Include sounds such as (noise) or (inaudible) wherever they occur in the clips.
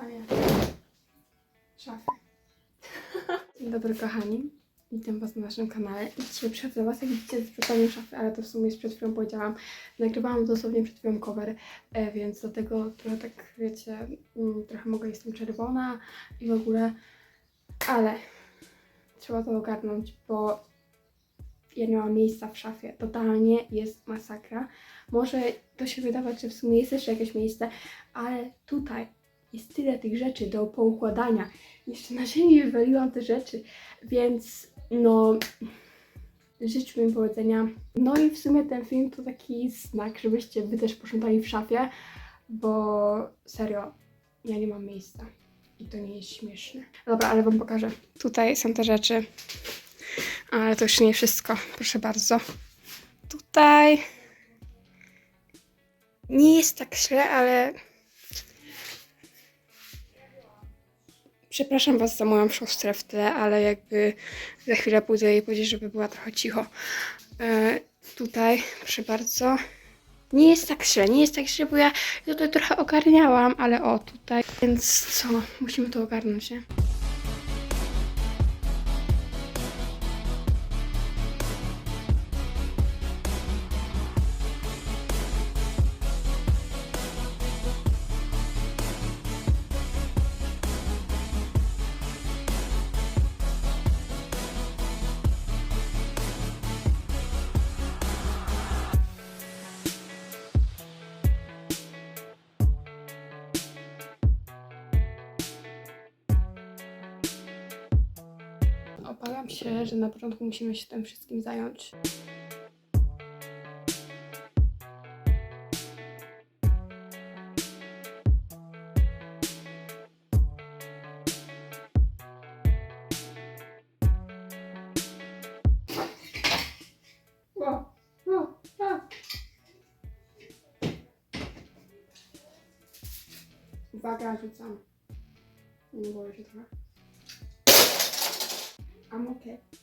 układanie szafy. Dzień dobry kochani, witam was na naszym kanale i dzisiaj przychodzę was, jak widzicie, z sprzątaniem szafy, ale to w sumie przed chwilą powiedziałam. Nagrywałam dosłownie przed chwilą cover, e, więc dlatego trochę tak, wiecie, mm, trochę mogę jestem czerwona i w ogóle, ale trzeba to ogarnąć, bo ja nie mam miejsca w szafie. Totalnie jest masakra. Może to się wydawać, że w sumie jest jeszcze jakieś miejsce, ale tutaj jest tyle tych rzeczy do poukładania. Jeszcze na ziemi wywaliłam te rzeczy, więc no życzę mi powodzenia. No i w sumie ten film to taki znak, żebyście wy też posprzątali w szafie, bo serio, ja nie mam miejsca. I to nie jest śmieszne. Dobra, ale wam pokażę. Tutaj są te rzeczy. Ale to jeszcze nie wszystko. Proszę bardzo. Tutaj nie jest tak źle, ale przepraszam Was za moją siostrę w tle, ale jakby za chwilę pójdę jej powiedzieć, żeby była trochę cicho. E, tutaj, proszę bardzo. Nie jest tak źle, nie jest tak źle, bo ja tutaj trochę ogarniałam, ale o, tutaj. Więc co, musimy to ogarnąć, nie? Początku musimy się tym wszystkim zająć. O, o, a. Uwaga, rzucam. Nie boję się trochę. I'm okay.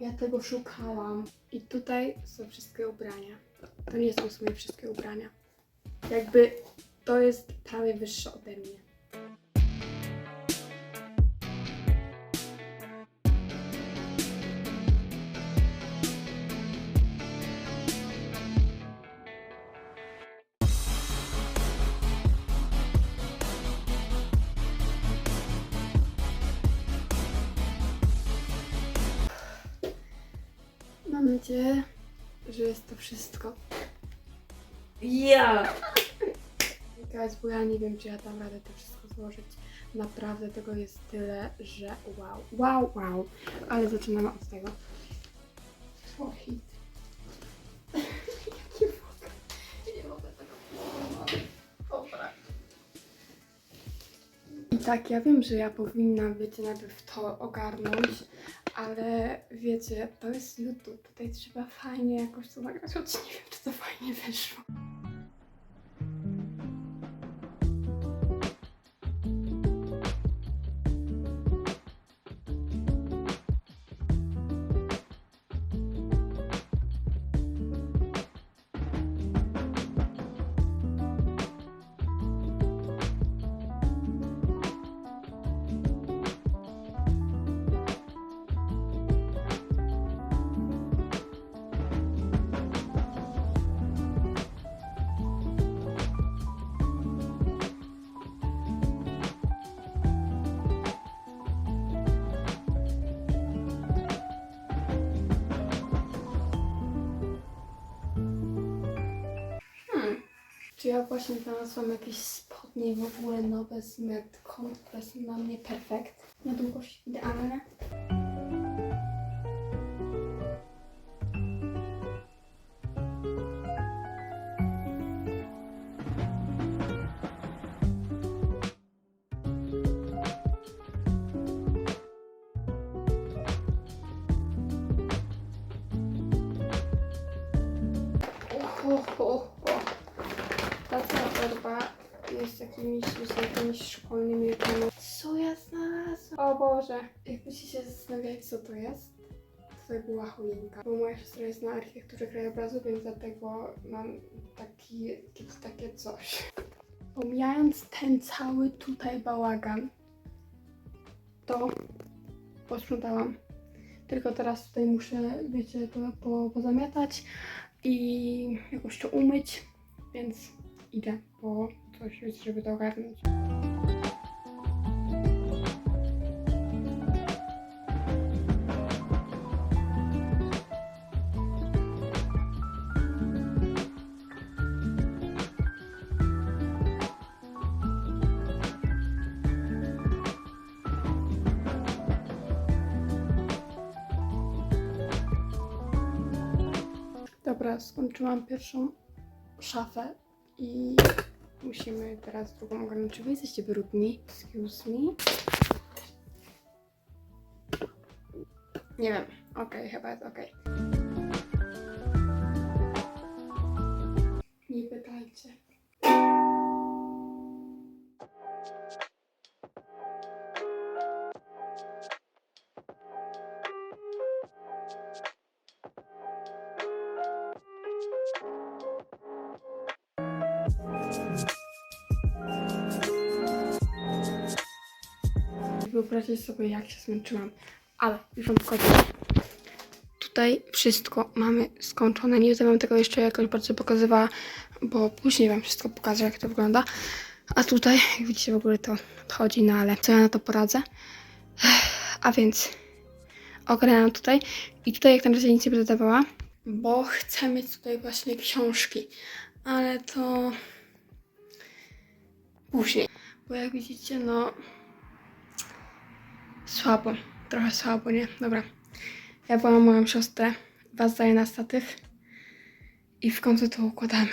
Ja tego szukałam. I tutaj są wszystkie ubrania. To nie są w sumie wszystkie ubrania. Jakby to jest prawie wyższe ode mnie. Nadzieję, że jest to wszystko. Ja! Guys, bo ja nie wiem, czy ja dam radę to wszystko złożyć. Naprawdę tego jest tyle, że wow, wow, wow. Ale zaczynamy od tego. O, hit. (laughs) nie mogę. Nie mogę tego. Dobra. I tak, ja wiem, że ja powinnam, wiecie, najpierw to ogarnąć, ale wiecie, to jest YouTube. Tutaj trzeba fajnie jakoś to nagrać, choć nie wiem, czy to fajnie wyszło. Ja właśnie znalazłam jakieś spodnie w ogóle nowe z metką, które są na mnie perfekt. Na długość idealne. Ta cała torba jest jakimiś, z jakimiś szkolnymi reklamami. Co ja znalazłam? O Boże. Jakbyście się zastanawiali, co to jest, to to była choinka. Bo moja siostra jest na architekturze krajobrazu, więc dlatego mam taki, takie, takie coś. Pomijając ten cały tutaj bałagan, to posprzątałam. Tylko teraz tutaj muszę, wiecie, to po, pozamiatać i jakoś to umyć, więc idę po coś, żeby to ogarnąć. Dobra, skończyłam pierwszą szafę i musimy teraz drugą ogarnąć. Czy wy jesteście brudni? Excuse me. Nie wiem. Okej, chyba jest okej. Nie pytajcie. Wyobraźcie sobie, jak się zmęczyłam. Ale już wam pokażę. Tutaj wszystko mamy skończone. Nie będę wam tego jeszcze jakoś bardzo pokazywała, bo później wam wszystko pokażę, jak to wygląda. A tutaj, jak widzicie, w ogóle to odchodzi, no ale co ja na to poradzę? A więc ogarniam tutaj i tutaj jak na razie nic nie będę dawała, bo chcę mieć tutaj właśnie książki, ale to później. Bo jak widzicie, no Słabo, trochę słabo, nie? Dobra. Ja byłam moją siostrę, was daję na statyw i w końcu to układamy.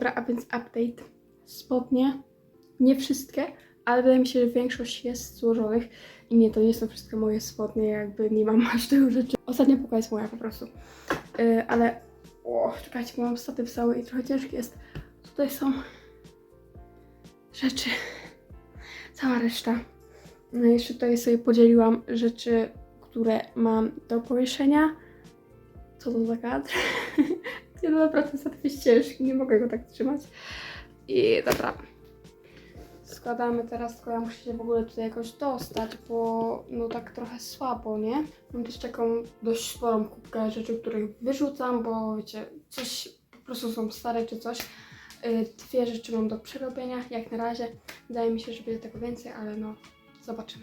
Dobra, a więc update. Spodnie, nie wszystkie, ale wydaje mi się, że większość jest złożonych. I nie, to nie są wszystkie moje spodnie, jakby nie mam aż tylu rzeczy. Ostatnia półka jest moja po prostu. Yy, ale, o, czekajcie, bo mam statyw cały i trochę ciężki jest. Tutaj są rzeczy, cała reszta. No jeszcze tutaj sobie podzieliłam rzeczy, które mam do powieszenia. Co to za kadr? (laughs) no naprawdę statyw jest ciężki, nie mogę go tak trzymać. I dobra. Składamy teraz, tylko ja muszę się w ogóle tutaj jakoś dostać, bo no tak trochę słabo, nie? Mam też taką dość sporą kubkę rzeczy, których wyrzucam, bo wiecie, coś po prostu są stare czy coś. Y, Dwie rzeczy mam do przerobienia, jak na razie. Wydaje mi się, że będzie tego więcej, ale no zobaczymy.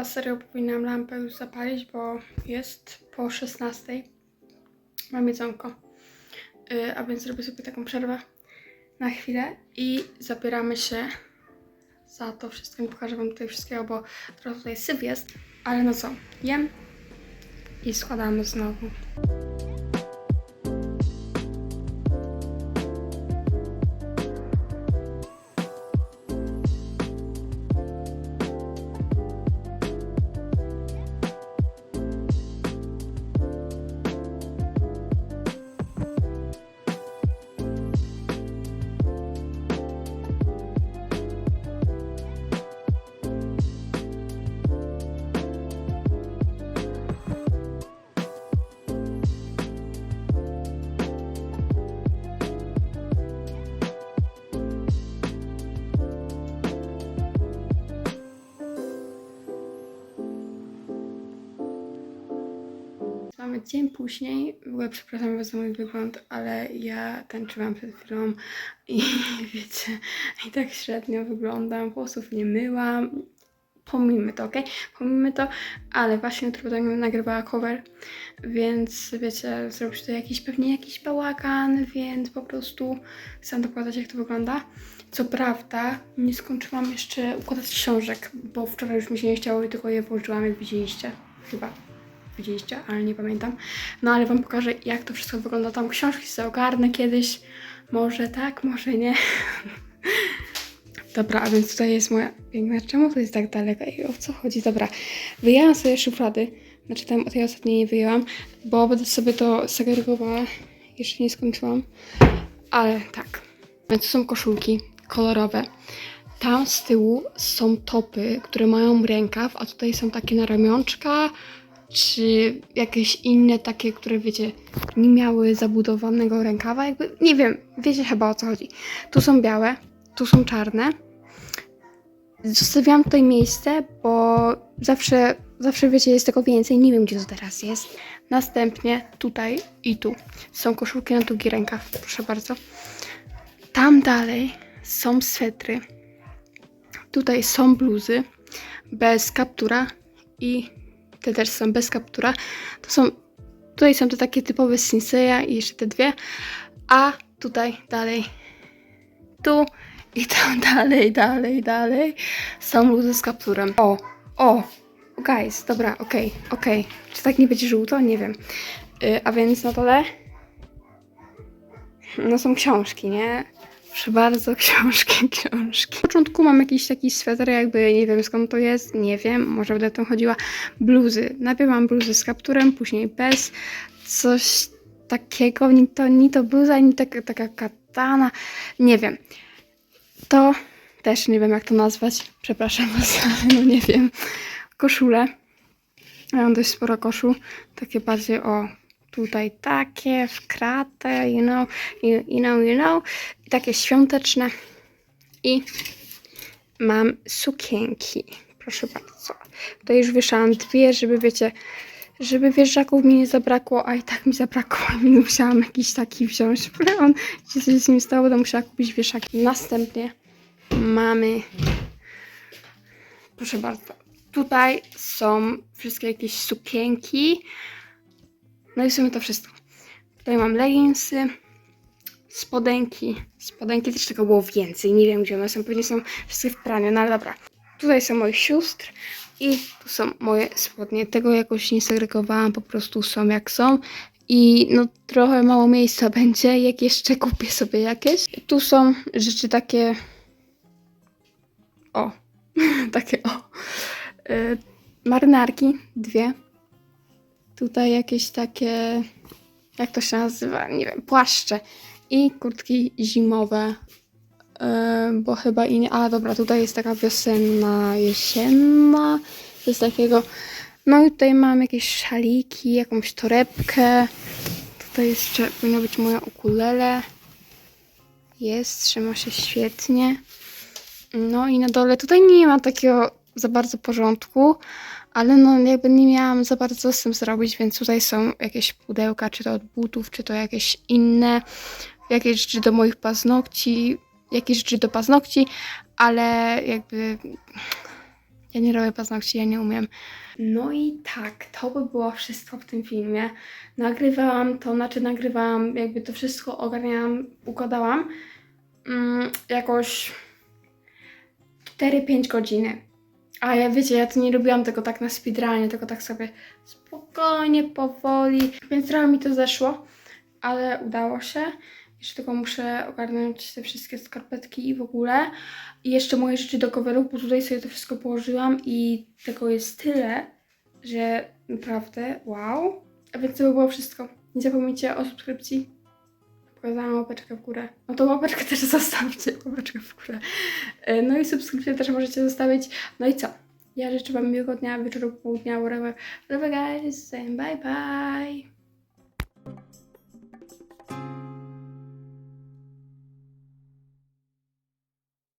Chyba serio powinnam lampę już zapalić, bo jest po 16. Mam jedzonko. Yy, a więc zrobię sobie taką przerwę na chwilę i zabieramy się za to wszystko. Nie pokażę wam tutaj wszystkiego, bo trochę tutaj syf jest. Ale no co, jem i składamy znowu. Dzień później. W ogóle przepraszam za mój wygląd, ale ja tańczyłam przed chwilą i (laughs) wiecie, i tak średnio wyglądam, włosów nie myłam. Pomijmy to, ok? Pomijmy to, ale właśnie jutro będę nagrywała cover, więc wiecie, zrobić tutaj jakiś, pewnie jakiś bałagan, więc po prostu chcę dokładać jak to wygląda. Co prawda, nie skończyłam jeszcze układać książek, bo wczoraj już mi się nie chciało i tylko je włożyłam, jak widzieliście. Chyba widzieliście, ale nie pamiętam. No ale wam pokażę, jak to wszystko wygląda. Tam książki sobie ogarnę kiedyś. Może tak, może nie. (laughs) Dobra, a więc tutaj jest moja piękna. Czemu to jest tak daleko? I o co chodzi? Dobra, wyjęłam sobie szuflady. Znaczy tam tej ostatniej nie wyjęłam, bo będę sobie to segregowała. Jeszcze nie skończyłam. Ale tak. Więc to są koszulki kolorowe. Tam z tyłu są topy, które mają rękaw, a tutaj są takie na ramionczka, czy jakieś inne takie, które wiecie, nie miały zabudowanego rękawa, jakby, nie wiem, wiecie chyba o co chodzi. Tu są białe, tu są czarne. Zostawiłam tutaj miejsce, bo zawsze, zawsze wiecie, jest tego więcej, nie wiem gdzie to teraz jest. Następnie tutaj i tu są koszulki na długi rękaw, proszę bardzo. Tam dalej są swetry. Tutaj są bluzy bez kaptura i te też są bez kaptura. To są, tutaj są to takie typowe Sinseya i jeszcze te dwie. A tutaj dalej, tu i tam (laughs) dalej, dalej, dalej są bluzy z kapturem. O, o, guys, dobra, okej, okej. Czy tak nie będzie żółto? Nie wiem. Y, a więc na dole no są książki, nie? Proszę bardzo, (laughs) książki, książki. Na początku mam jakiś taki sweter, jakby nie wiem skąd to jest, nie wiem, może będę tą chodziła. Bluzy. Najpierw mam bluzy z kapturem, później bez. Coś takiego, ni to, ni to bluza, ni taka, taka katana, nie wiem. To też nie wiem jak to nazwać, przepraszam was, (laughs) no nie wiem. Koszule. Mam dość sporo koszul, takie bardziej o tutaj takie w kratę, you know, you, you know, you know, takie świąteczne. I mam sukienki, proszę bardzo. Tutaj już wieszałam dwie, żeby wiecie, żeby wieszaków mi nie zabrakło, a i tak mi zabrakło, (laughs) więc musiałam jakiś taki wziąć. On się coś z nim stało, to musiała kupić wieszaki. Następnie mamy, proszę bardzo, tutaj są wszystkie jakieś sukienki, no i w sumie to wszystko. Tutaj mam leginsy, spodenki. Spodenki też tego było więcej. Nie wiem gdzie one są. Pewnie są wszystkie w praniu, no ale dobra. Tutaj są moich sióstr i tu są moje spodnie. Tego jakoś nie segregowałam, po prostu są jak są. I no trochę mało miejsca (laughs) będzie, jak jeszcze kupię sobie jakieś. Tu są rzeczy takie... O, (laughs) takie o. Y, marynarki, dwie Tutaj jakieś takie, jak to się nazywa, nie wiem, płaszcze i kurtki zimowe, yy, bo chyba i nie, a dobra, tutaj jest taka wiosenna, jesienna, coś takiego. No i tutaj mam jakieś szaliki, jakąś torebkę. Tutaj jeszcze powinno być moja ukulele. Jest, trzyma się świetnie. No i na dole tutaj nie ma takiego za bardzo porządku, ale no jakby nie miałam za bardzo z tym zrobić, więc tutaj są jakieś pudełka, czy to od butów, czy to jakieś inne, jakieś rzeczy do moich paznokci, jakieś rzeczy do paznokci, ale jakby ja nie robię paznokci, ja nie umiem. No i tak, to by było wszystko w tym filmie. Nagrywałam to, znaczy nagrywałam, jakby to wszystko ogarniałam, układałam mm, jakoś 4-5 godziny. A ja wiecie, ja to nie robiłam tego tak na speedrunie, tylko tak sobie spokojnie, powoli. Więc trochę mi to zeszło, ale udało się. Jeszcze tylko muszę ogarnąć te wszystkie skarpetki i w ogóle. I jeszcze moje rzeczy do coverów, bo tutaj sobie to wszystko położyłam i tego jest tyle, że naprawdę wow. A więc to by było wszystko. Nie zapomnijcie o subskrypcji. Pokazałam łapeczkę w górę. No to łapeczkę też (laughs) zostawcie, łapeczkę w górę. E, No i subskrypcję też możecie zostawić. No i co? Ja życzę Wam miłego dnia, wieczoru, południa, whatever. Whatever guys, saying bye bye.